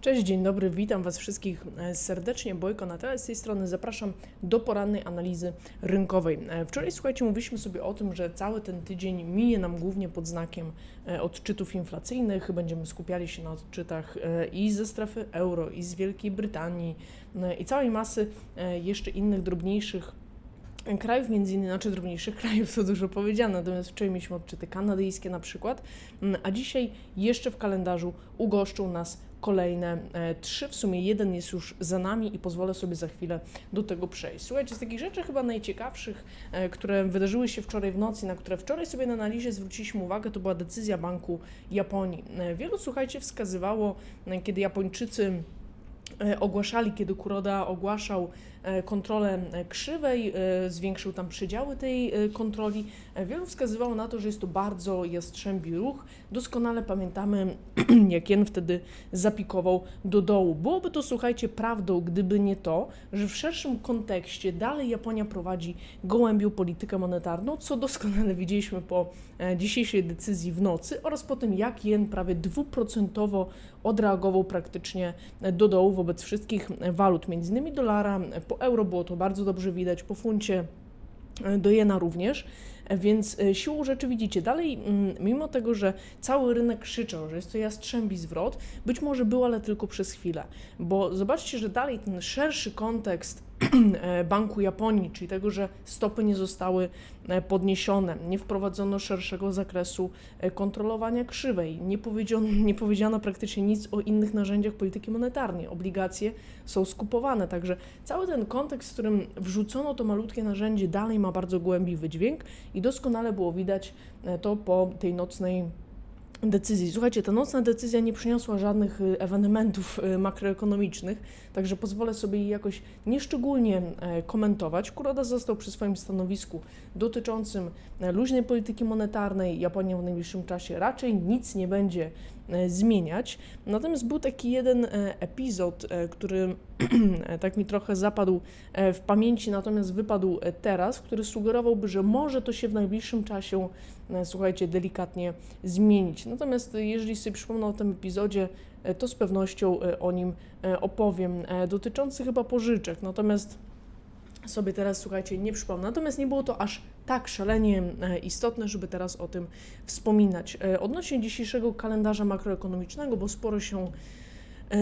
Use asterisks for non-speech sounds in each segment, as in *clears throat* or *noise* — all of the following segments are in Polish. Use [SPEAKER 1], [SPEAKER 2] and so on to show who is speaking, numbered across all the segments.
[SPEAKER 1] Cześć, dzień dobry, witam Was wszystkich e, serdecznie. Bojko na tyle z tej strony zapraszam do porannej analizy rynkowej. E, Wczoraj, słuchajcie, mówiliśmy sobie o tym, że cały ten tydzień minie nam głównie pod znakiem e, odczytów inflacyjnych. Będziemy skupiali się na odczytach i ze strefy euro, i z Wielkiej Brytanii, i całej masy jeszcze innych drobniejszych krajów, między innymi, znaczy drobniejszych *laughs* krajów, to dużo powiedziane, natomiast wczoraj mieliśmy odczyty kanadyjskie na przykład, Mm, a dzisiaj jeszcze w kalendarzu ugoszczą nas kolejne e, trzy, w sumie jeden jest już za nami i pozwolę sobie za chwilę do tego przejść. Słuchajcie, z takich rzeczy chyba najciekawszych, e, które wydarzyły się wczoraj w nocy, na które wczoraj sobie na analizie zwróciliśmy uwagę, to była decyzja Banku Japonii. E, Wielu, słuchajcie, wskazywało, kiedy Japończycy ogłaszali, kiedy Kuroda ogłaszał kontrolę e, krzywej, e, zwiększył tam przedziały tej e, kontroli. E, Wielu wskazywało na to, że jest to bardzo jastrzębi ruch. Doskonale pamiętamy, *clears throat* jak jen wtedy zapikował do dołu. Byłoby to, słuchajcie, prawdą, gdyby nie to, że w szerszym kontekście dalej Japonia prowadzi gołębią politykę monetarną, co doskonale widzieliśmy po e, dzisiejszej decyzji w nocy oraz po tym, jak jen prawie dwuprocentowo odreagował praktycznie e, do dołu wobec wszystkich e, walut, między innymi dolara, e, euro było to bardzo dobrze widać, po funcie e, do jena również. E, Więc e, siłą rzeczy widzicie, dalej, mm, mimo tego, że cały rynek krzyczał, że jest to jastrzębi zwrot, być może był, ale tylko przez chwilę. Bo zobaczcie, że dalej ten szerszy kontekst *clears throat* Banku Japonii, czyli tego, że stopy nie zostały e, podniesione, nie wprowadzono szerszego zakresu e, kontrolowania krzywej, nie powiedziano, *laughs* nie powiedziano praktycznie nic o innych narzędziach polityki monetarnej. Obligacje są skupowane, także cały ten kontekst, w którym wrzucono to malutkie narzędzie, dalej ma bardzo głębi wydźwięk i doskonale było widać e, to po tej nocnej decyzji. Słuchajcie, ta nocna decyzja nie przyniosła żadnych y, ewenementów y, makroekonomicznych, także pozwolę sobie jej jakoś nieszczególnie e, komentować. Kuroda został przy swoim stanowisku dotyczącym e, luźnej polityki monetarnej. Japonia w najbliższym czasie raczej nic nie będzie zmieniać. Natomiast był taki jeden e, epizod, e, który *clears throat* e, tak mi trochę zapadł e, w pamięci, natomiast wypadł e, teraz, który sugerowałby, że może to się w najbliższym czasie, e, słuchajcie, delikatnie zmienić. Natomiast e, jeżeli sobie przypomnę o tym epizodzie, e, to z pewnością e, o nim e, opowiem, e, dotyczący chyba pożyczek. Natomiast sobie teraz, słuchajcie, nie przypomnę. Natomiast nie było to aż tak szalenie e, istotne, żeby teraz o tym wspominać. E, Odnośnie dzisiejszego kalendarza makroekonomicznego, bo sporo się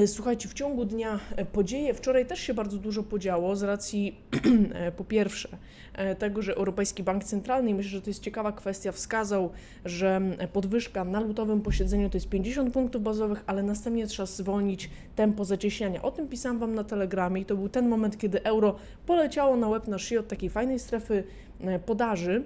[SPEAKER 1] Słuchajcie, w ciągu dnia e, podzieje, wczoraj też się bardzo dużo podziało z racji *clears throat* e, po pierwsze e, tego, że Europejski Bank Centralny, myślę, że to jest ciekawa kwestia, wskazał, że e, podwyżka na lutowym posiedzeniu to jest 50 punktów bazowych, ale następnie trzeba zwolnić tempo zacieśniania. O tym pisałam Wam na Telegramie i to był ten moment, kiedy euro poleciało na łeb na szyję od takiej fajnej strefy e, podaży.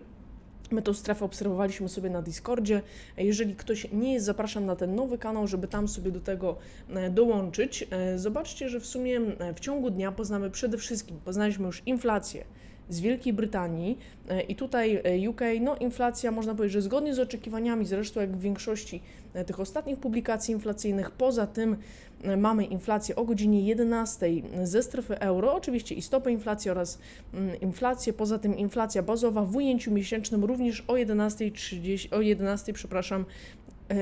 [SPEAKER 1] My tą strefę obserwowaliśmy sobie na Discordzie. Jeżeli ktoś nie jest, zapraszam na ten nowy kanał, żeby tam sobie do tego e, dołączyć. E, Zobaczcie, że w sumie e, w ciągu dnia poznamy przede wszystkim, poznaliśmy już inflację z Wielkiej Brytanii e, i tutaj e, UK, no inflacja można powiedzieć, że zgodnie z oczekiwaniami, zresztą jak w większości e, tych ostatnich publikacji inflacyjnych, poza tym mamy inflację o godzinie 11 ze strefy euro, oczywiście i stopę inflacji oraz mm, inflację, poza tym inflacja bazowa w ujęciu miesięcznym również o 11.30, o 11, przepraszam,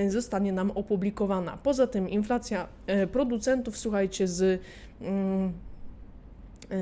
[SPEAKER 1] zostanie nam opublikowana. Poza tym inflacja producentów, słuchajcie, z mm,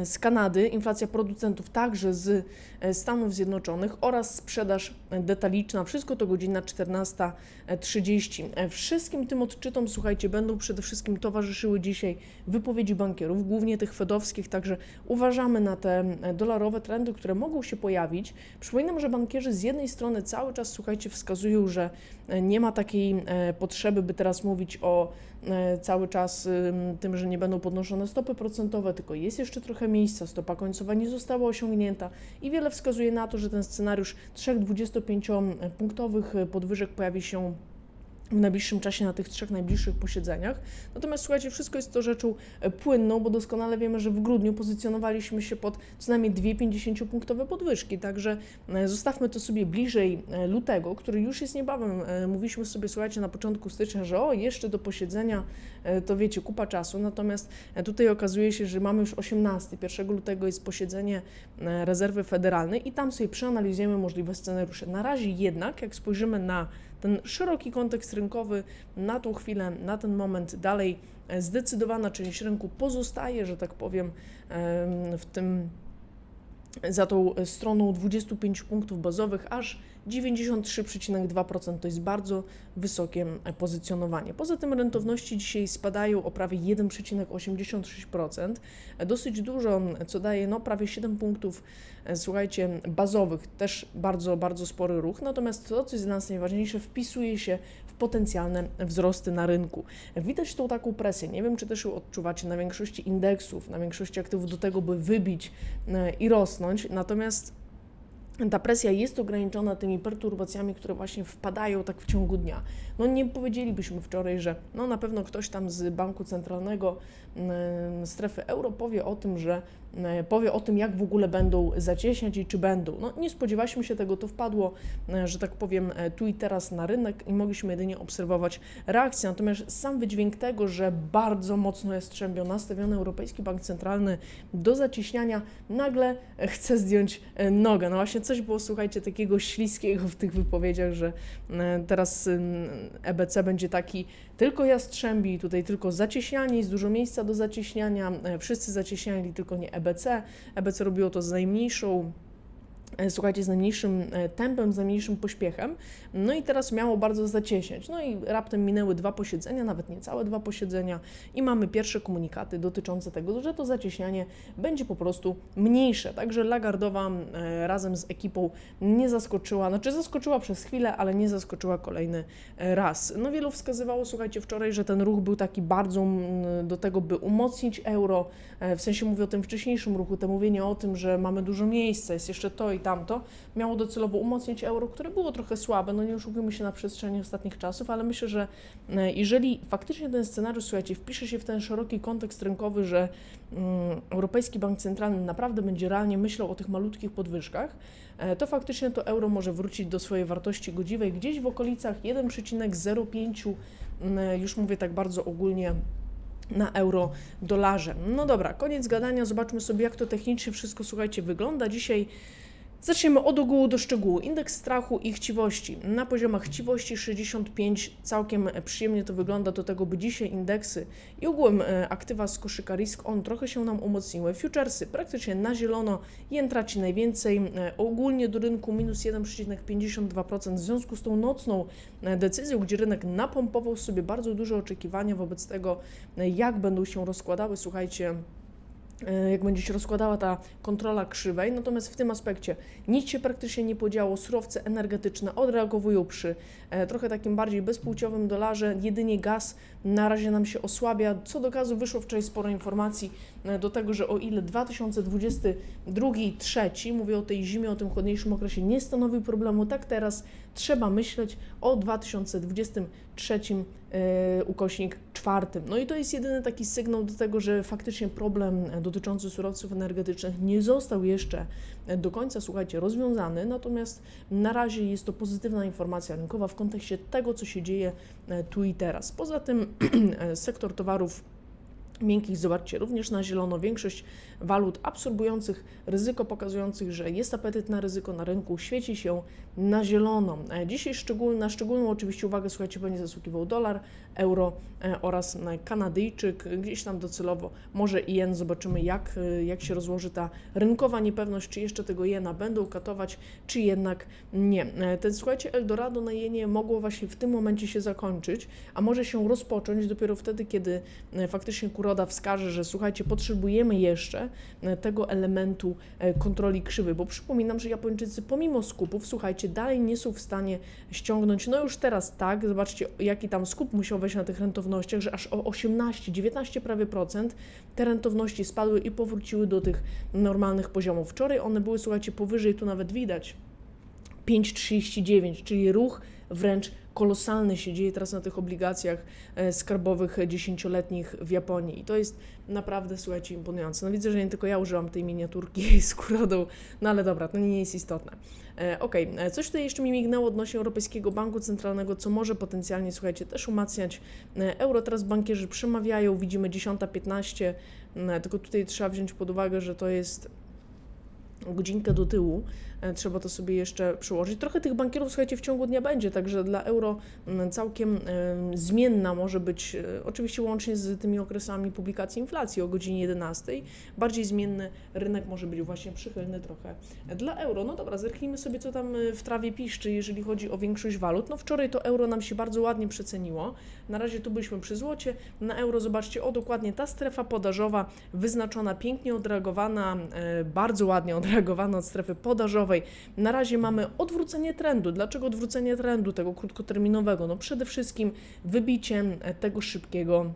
[SPEAKER 1] z Kanady, inflacja producentów także z e, Stanów Zjednoczonych oraz sprzedaż e, detaliczna. Wszystko to godzina 14.30. E, Wszystkim tym odczytom, słuchajcie, będą przede wszystkim towarzyszyły dzisiaj wypowiedzi bankierów, głównie tych fedowskich, także uważamy na te e, dolarowe trendy, które mogą się pojawić. Przypominam, że bankierzy z jednej strony cały czas, słuchajcie, wskazują, że e, nie ma takiej e, potrzeby, by teraz mówić o e, cały czas ym, tym, że nie będą podnoszone stopy procentowe, tylko jest jeszcze trochę miejsca, stopa końcowa nie została osiągnięta i wiele wskazuje na to, że ten scenariusz 3-25-punktowych e, podwyżek pojawi się w najbliższym czasie na tych trzech najbliższych posiedzeniach. Natomiast słuchajcie, wszystko jest to rzeczą e, płynną, bo doskonale wiemy, że w grudniu pozycjonowaliśmy się pod co najmniej dwie 50-punktowe podwyżki, także e, zostawmy to sobie bliżej e, lutego, który już jest niebawem. Mówiliśmy sobie, słuchajcie, na początku stycznia, że o, jeszcze do posiedzenia, to wiecie, kupa czasu, natomiast tutaj okazuje się, że mamy już 18, 1 lutego jest posiedzenie rezerwy federalnej i tam sobie przeanalizujemy możliwe scenariusze. Na razie jednak, jak spojrzymy na ten szeroki kontekst rynkowy na tą chwilę, na ten moment dalej e, zdecydowana część rynku pozostaje, że tak powiem, em, w tym za tą stroną 25 punktów bazowych, aż 93,2% to jest bardzo wysokie pozycjonowanie. Poza tym rentowności dzisiaj spadają o prawie 1,86%, dosyć dużo, co daje no, prawie 7 punktów, słuchajcie, bazowych, też bardzo, bardzo spory ruch. Natomiast to, co jest dla nas najważniejsze, wpisuje się potencjalne wzrosty na rynku. Widać tą taką presję. Nie wiem, czy też ją odczuwacie na większości indeksów, na większości aktywów do tego, by wybić e, i rosnąć. Natomiast ta presja jest ograniczona tymi perturbacjami, które właśnie wpadają tak w ciągu dnia. No nie powiedzielibyśmy wczoraj, że no na pewno ktoś tam z banku centralnego y, strefy euro powie o tym, że y, powie o tym, jak w ogóle będą zacieśniać i czy będą. No nie spodziewaliśmy się tego, to wpadło, y, że tak powiem, tu i teraz na rynek i mogliśmy jedynie obserwować reakcję. Natomiast sam wydźwięk tego, że bardzo mocno jest strzębio nastawiony Europejski Bank Centralny do zacieśniania, nagle chce zdjąć nogę. No właśnie coś było, słuchajcie, takiego śliskiego w tych wypowiedziach, że teraz EBC będzie taki tylko jastrzębi, tutaj tylko zacieśnianie, jest dużo miejsca do zacieśniania, e, wszyscy zacieśniali, tylko nie EBC. EBC robiło to z najmniejszą E, słuchajcie, z najmniejszym e, tempem, z najmniejszym pośpiechem. No i teraz miało bardzo zacieśniać. No i raptem minęły dwa posiedzenia, nawet niecałe dwa posiedzenia i mamy pierwsze komunikaty dotyczące tego, że to zacieśnianie będzie po prostu mniejsze. Także Lagardowa e, razem z ekipą nie zaskoczyła, znaczy zaskoczyła przez chwilę, ale nie zaskoczyła kolejny raz. No wielu wskazywało, słuchajcie, wczoraj, że ten ruch był taki bardzo do tego, by umocnić euro, w sensie mówię o tym wcześniejszym ruchu, te mówienie o tym, że mamy dużo miejsca, jest jeszcze to i tamto, miało docelowo umocnić euro, które było trochę słabe, no nie oszukujmy się na przestrzeni ostatnich czasów, ale myślę, że e, jeżeli faktycznie ten scenariusz, słuchajcie, wpisze się w ten szeroki kontekst rynkowy, że um, Europejski Bank Centralny naprawdę będzie realnie myślał o tych malutkich podwyżkach, e, to faktycznie to euro może wrócić do swojej wartości godziwej gdzieś w okolicach 1,05, mm, już mówię tak bardzo ogólnie, na euro dolarze. No dobra, koniec gadania. Zobaczmy sobie, jak to technicznie wszystko, słuchajcie, wygląda. Dzisiaj Zaczniemy od ogółu do szczegółu. Indeks strachu i chciwości. Na poziomach chciwości 65 całkiem przyjemnie to wygląda do tego, by dzisiaj indeksy i ogółem e, aktywa z koszyka risk on trochę się nam umocniły. Futuresy praktycznie na zielono, jen traci najwięcej. E, ogólnie do rynku minus 1,52% w związku z tą nocną e, decyzją, gdzie rynek napompował sobie bardzo duże oczekiwania wobec tego, jak będą się rozkładały, słuchajcie, E, jak będzie się rozkładała ta kontrola krzywej. Natomiast w tym aspekcie nic się praktycznie nie podziało. Surowce energetyczne odreagowują przy e, trochę takim bardziej bezpłciowym dolarze. Jedynie gaz na razie nam się osłabia. Co do gazu wyszło wczoraj sporo informacji e, do tego, że o ile 2022-2023, mówię o tej zimie, o tym chłodniejszym okresie, nie stanowił problemu, tak teraz trzeba myśleć o 2023 ukośnik czwartym. No i to jest jedyny taki sygnał do tego, że faktycznie problem dotyczący surowców energetycznych nie został jeszcze do końca, słuchajcie, rozwiązany, natomiast na razie jest to pozytywna informacja rynkowa w kontekście tego, co się dzieje e, tu i teraz. Poza tym *clears throat* sektor towarów miękkich, zobaczcie, również na zielono większość walut absorbujących ryzyko, pokazujących, że jest apetyt na ryzyko na rynku, świeci się na zielono. E, dzisiaj szczególna, na szczególną oczywiście uwagę, słuchajcie, będzie zasługiwał dolar, euro e, oraz kanadyjczyk, gdzieś tam docelowo może i jen, zobaczymy jak, e, jak się rozłoży ta rynkowa niepewność, czy jeszcze tego jena będą katować, czy jednak nie. Ten, słuchajcie, Eldorado na jenie mogło właśnie w tym momencie się zakończyć, a może się rozpocząć dopiero wtedy, kiedy faktycznie Kuroda wskaże, że słuchajcie, potrzebujemy jeszcze E, tego elementu e, kontroli krzywy, bo przypominam, że Japończycy pomimo skupów, słuchajcie, dalej nie są w stanie ściągnąć, no już teraz tak, zobaczcie jaki tam skup musiał na tych rentownościach, że aż o 18, 19 prawie procent te rentowności spadły i powróciły do tych normalnych poziomów. Wczoraj one były, słuchajcie, powyżej, tu nawet widać, 5,39, czyli ruch wręcz kolosalny się dzieje teraz na tych obligacjach e, skarbowych dziesięcioletnich w Japonii. I to jest naprawdę, słuchajcie, imponujące. No widzę, że nie tylko ja użyłam tej miniaturki *laughs* z kurodą, no ale dobra, to nie jest istotne. E, ok, e, coś tutaj jeszcze mi mignęło odnośnie Europejskiego Banku Centralnego, co może potencjalnie, słuchajcie, też umacniać euro. Teraz bankierzy przemawiają, widzimy 10.15, tylko tutaj trzeba wziąć pod uwagę, że to jest godzinkę do tyłu, trzeba to sobie jeszcze przyłożyć. Trochę tych bankierów, słuchajcie, w ciągu dnia będzie, także dla euro mm, całkiem e, zmienna może być, e, oczywiście łącznie z tymi okresami publikacji inflacji o godzinie 11. Bardziej zmienny rynek może być właśnie przychylny trochę dla euro. No dobra, zerknijmy sobie, co tam e, w trawie piszczy, jeżeli chodzi o większość walut. No wczoraj to euro nam się bardzo ładnie przeceniło. Na razie tu byliśmy przy złocie. Na euro zobaczcie, o dokładnie ta strefa podażowa wyznaczona, pięknie odreagowana, e, bardzo ładnie odreagowana od strefy podażowej. Na razie mamy odwrócenie trendu. Dlaczego odwrócenie trendu tego krótkoterminowego? No przede wszystkim wybicie e, tego szybkiego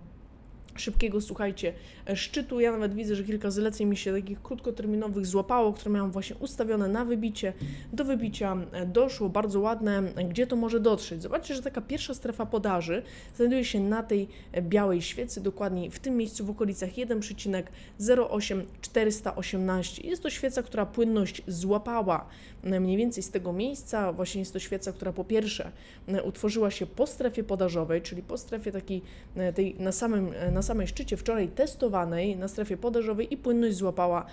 [SPEAKER 1] szybkiego, słuchajcie, e, szczytu. Ja nawet widzę, że kilka zleceń mi się takich krótkoterminowych złapało, które miałam właśnie ustawione na wybicie. Do wybicia e, doszło bardzo ładne, e, gdzie to może dotrzeć. Zobaczcie, że taka pierwsza strefa podaży znajduje się na tej białej świecy, dokładniej w tym miejscu w okolicach 1,08418. Jest to świeca, która płynność złapała mniej więcej z tego miejsca. Właśnie jest to świeca, która po pierwsze utworzyła się po strefie podażowej, czyli po strefie takiej tej na samym, na samej szczycie wczoraj testowanej na strefie podażowej i płynność złapała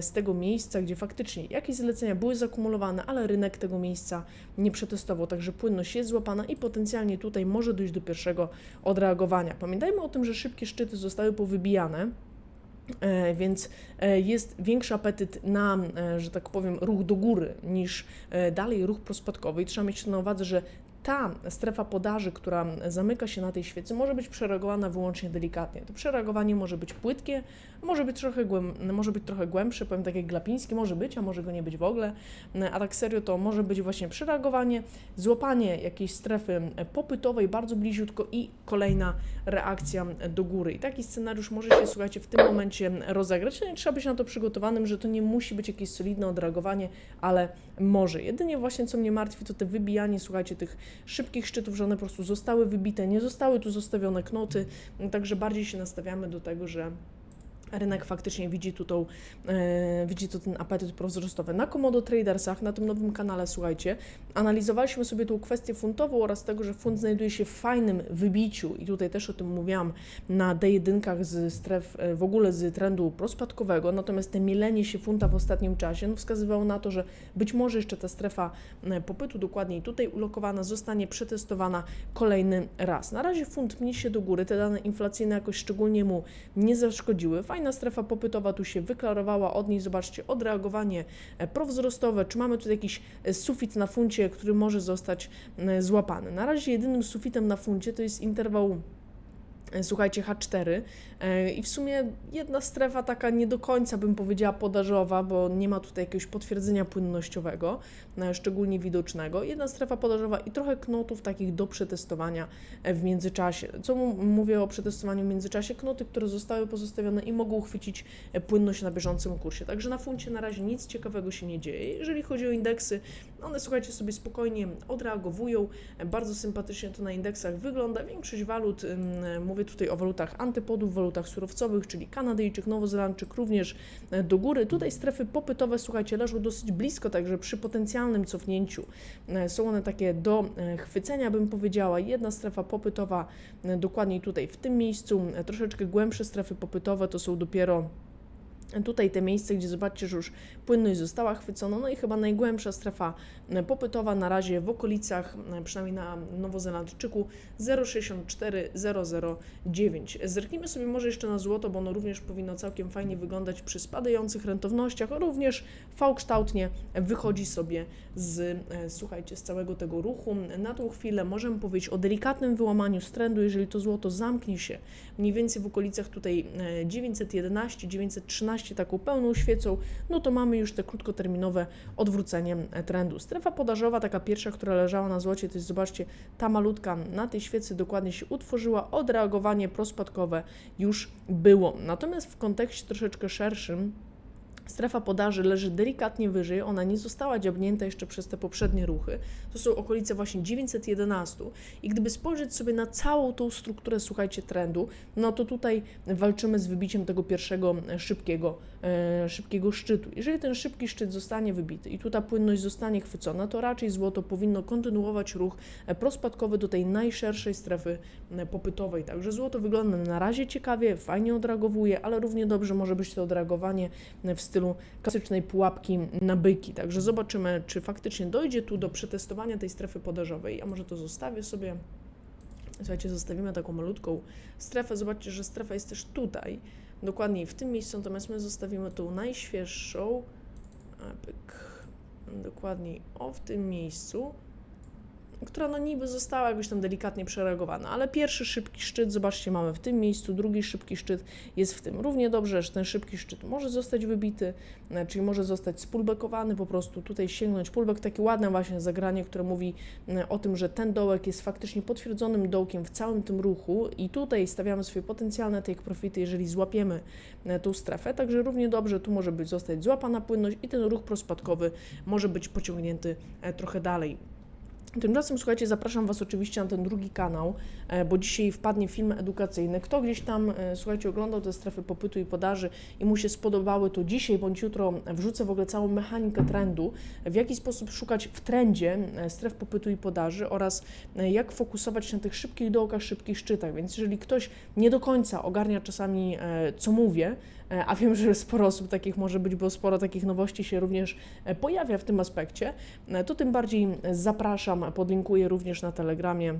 [SPEAKER 1] z tego miejsca, gdzie faktycznie jakieś zlecenia były zakumulowane, ale rynek tego miejsca nie przetestował, także płynność jest złapana i potencjalnie tutaj może dojść do pierwszego odreagowania. Pamiętajmy o tym, że szybkie szczyty zostały powybijane. E, więc e, jest większy apetyt na, e, że tak powiem, ruch do góry niż dalej ruch prospadkowy. I trzeba mieć na uwadze, że ta strefa podaży, która zamyka się na tej świecy, może być przereagowana wyłącznie delikatnie. To przereagowanie może być płytkie, może być trochę, głęb, może być trochę głębsze, powiem tak jak Glapiński, może być, a może go nie być w ogóle. A tak serio to może być właśnie przereagowanie, złapanie jakiejś strefy popytowej bardzo bliziutko i kolejna reakcja do góry. I taki scenariusz możecie, słuchajcie, w tym momencie rozegrać. No trzeba być na to przygotowanym, że to nie musi być jakieś solidne odreagowanie, ale może. Jedynie właśnie co mnie martwi, to te wybijanie, słuchajcie, tych szybkich szczytów, że one po prostu zostały wybite, nie zostały tu zostawione knoty, także bardziej się nastawiamy do tego, że rynek faktycznie widzi tu, tą, e, widzi tu ten apetyt prowzrostowy. Na Komodo Tradersach, na tym nowym kanale, słuchajcie, analizowaliśmy sobie tą kwestię funtową oraz tego, że funt znajduje się w fajnym wybiciu i tutaj też o tym mówiłam na D1 z stref, e, w ogóle z trendu prospadkowego, natomiast te mielenie się funta w ostatnim czasie no, wskazywało na to, że być może jeszcze ta strefa e, popytu, dokładniej tutaj ulokowana, zostanie przetestowana kolejny raz. Na razie funt mnie się do góry, te dane inflacyjne jakoś szczególnie mu nie zaszkodziły. Fajnie Fajna strefa popytowa tu się wyklarowała, od niej zobaczcie odreagowanie e, prowzrostowe, czy mamy tu jakiś e, sufit na funcie, który może zostać e, złapany. Na razie jedynym sufitem na funcie to jest interwał słuchajcie, H4 e, i w sumie jedna strefa taka nie do końca bym powiedziała podażowa, bo nie ma tutaj jakiegoś potwierdzenia płynnościowego, e, szczególnie widocznego. Jedna strefa podażowa i trochę knotów takich do przetestowania e, w międzyczasie. Co mówię o przetestowaniu w międzyczasie? Knoty, które zostały pozostawione i mogą uchwycić płynność na bieżącym kursie. Także na funcie na razie nic ciekawego się nie dzieje. Jeżeli chodzi o indeksy, one słuchajcie sobie spokojnie odreagowują. Bardzo sympatycznie to na indeksach wygląda. Większość walut, mówię tutaj o walutach antypodów, walutach surowcowych, czyli Kanadyjczyk, Nowozelandczyk również e, do góry. Tutaj strefy popytowe, słuchajcie, leżą dosyć blisko, także przy potencjalnym cofnięciu e, są one takie do e, chwycenia, bym powiedziała. Jedna strefa popytowa, dokładniej tutaj w tym miejscu, troszeczkę głębsze strefy popytowe to są dopiero Tutaj te miejsce, gdzie zobaczcie, że już płynność została chwycona, no i chyba najgłębsza strefa e, popytowa na razie w okolicach, e, przynajmniej na Nowozelandczyku 0,64009. Zerknijmy sobie może jeszcze na złoto, bo ono również powinno całkiem fajnie wyglądać przy spadających rentownościach, a również V-kształtnie wychodzi sobie z, e, słuchajcie, z całego tego ruchu. Na tą chwilę możemy powiedzieć o delikatnym wyłamaniu z trendu, jeżeli to złoto zamknie się mniej więcej w okolicach tutaj 911, 913, taką pełną świecą, no to mamy już te krótkoterminowe odwrócenie trendu. Strefa podażowa, taka pierwsza, która leżała na złocie, to jest zobaczcie, ta malutka na tej świecy dokładnie się utworzyła, odreagowanie prospadkowe już było. Natomiast w kontekście troszeczkę szerszym, Strefa podaży leży delikatnie wyżej, ona nie została dziabnięta jeszcze przez te poprzednie ruchy. To są okolice właśnie 911. I gdyby spojrzeć sobie na całą tą strukturę, słuchajcie, trendu, no to tutaj walczymy z wybiciem tego pierwszego szybkiego szybkiego szczytu. Jeżeli ten szybki szczyt zostanie wybity i tu ta płynność zostanie chwycona, to raczej złoto powinno kontynuować ruch e, prospadkowy do tej najszerszej strefy e, popytowej. Także złoto wygląda na razie ciekawie, fajnie odreagowuje, ale równie dobrze może być to odreagowanie e, w stylu klasycznej pułapki na byki. Także zobaczymy, czy faktycznie dojdzie tu do przetestowania tej strefy podażowej, a może to zostawię sobie. Słuchajcie, zostawimy taką malutką strefę. Zobaczcie, że strefa jest też tutaj, dokładniej w tym miejscu, natomiast my zostawimy tą najświeższą, dokładniej o w tym miejscu, która no niby została jakoś tam delikatnie przereagowana, ale pierwszy szybki szczyt, zobaczcie, mamy w tym miejscu, drugi szybki szczyt jest w tym. Równie dobrze, że ten szybki szczyt może zostać wybity, e, czyli może zostać spulbekowany, po prostu tutaj sięgnąć pullback, takie ładne właśnie zagranie, które mówi e, o tym, że ten dołek jest faktycznie potwierdzonym dołkiem w całym tym ruchu i tutaj stawiamy swoje potencjalne take profity, jeżeli złapiemy e, tą strefę, także równie dobrze tu może być zostać złapana płynność i ten ruch prospadkowy może być pociągnięty trochę dalej. Tymczasem, słuchajcie, zapraszam Was oczywiście na ten drugi kanał, e, bo dzisiaj wpadnie film edukacyjny. Kto gdzieś tam, e, słuchajcie, oglądał te strefy popytu i podaży i mu się spodobały, to dzisiaj bądź jutro wrzucę w ogóle całą mechanikę trendu, w jaki sposób szukać w trendzie e, stref popytu i podaży oraz jak fokusować się na tych szybkich dołkach, szybkich szczytach. Więc jeżeli ktoś nie do końca ogarnia czasami, co mówię, a wiem, że sporo osób takich może być, bo sporo takich nowości się również pojawia w tym aspekcie, to tym bardziej zapraszam, podlinkuję również na Telegramie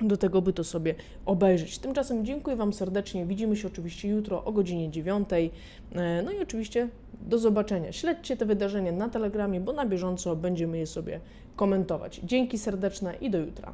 [SPEAKER 1] do tego, by to sobie obejrzeć. Tymczasem dziękuję Wam serdecznie. Widzimy się oczywiście jutro o godzinie 9. E, No i oczywiście do zobaczenia. Śledźcie te wydarzenia na Telegramie, bo na bieżąco będziemy je sobie komentować. Dzięki serdeczne i do jutra.